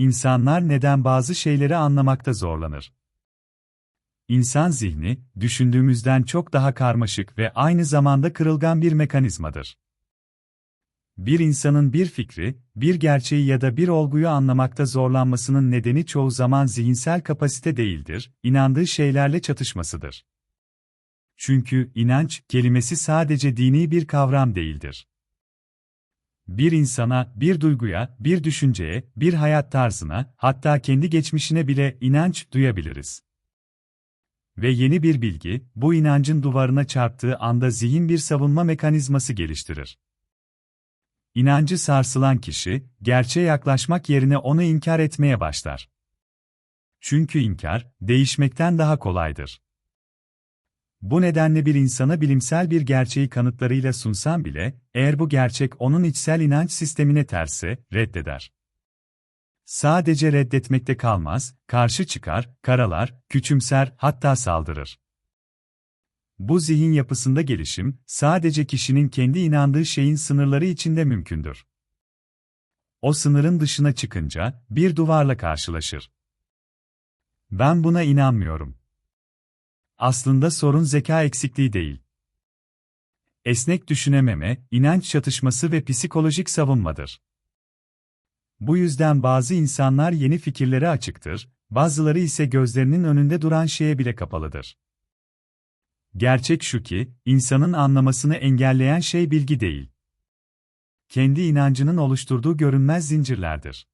insanlar neden bazı şeyleri anlamakta zorlanır? İnsan zihni, düşündüğümüzden çok daha karmaşık ve aynı zamanda kırılgan bir mekanizmadır. Bir insanın bir fikri, bir gerçeği ya da bir olguyu anlamakta zorlanmasının nedeni çoğu zaman zihinsel kapasite değildir, inandığı şeylerle çatışmasıdır. Çünkü inanç kelimesi sadece dini bir kavram değildir. Bir insana, bir duyguya, bir düşünceye, bir hayat tarzına, hatta kendi geçmişine bile inanç duyabiliriz. Ve yeni bir bilgi, bu inancın duvarına çarptığı anda zihin bir savunma mekanizması geliştirir. İnancı sarsılan kişi, gerçeğe yaklaşmak yerine onu inkar etmeye başlar. Çünkü inkar, değişmekten daha kolaydır. Bu nedenle bir insana bilimsel bir gerçeği kanıtlarıyla sunsam bile, eğer bu gerçek onun içsel inanç sistemine terse, reddeder. Sadece reddetmekte kalmaz, karşı çıkar, karalar, küçümser, hatta saldırır. Bu zihin yapısında gelişim, sadece kişinin kendi inandığı şeyin sınırları içinde mümkündür. O sınırın dışına çıkınca, bir duvarla karşılaşır. Ben buna inanmıyorum. Aslında sorun zeka eksikliği değil. Esnek düşünememe, inanç çatışması ve psikolojik savunmadır. Bu yüzden bazı insanlar yeni fikirlere açıktır, bazıları ise gözlerinin önünde duran şeye bile kapalıdır. Gerçek şu ki, insanın anlamasını engelleyen şey bilgi değil. Kendi inancının oluşturduğu görünmez zincirlerdir.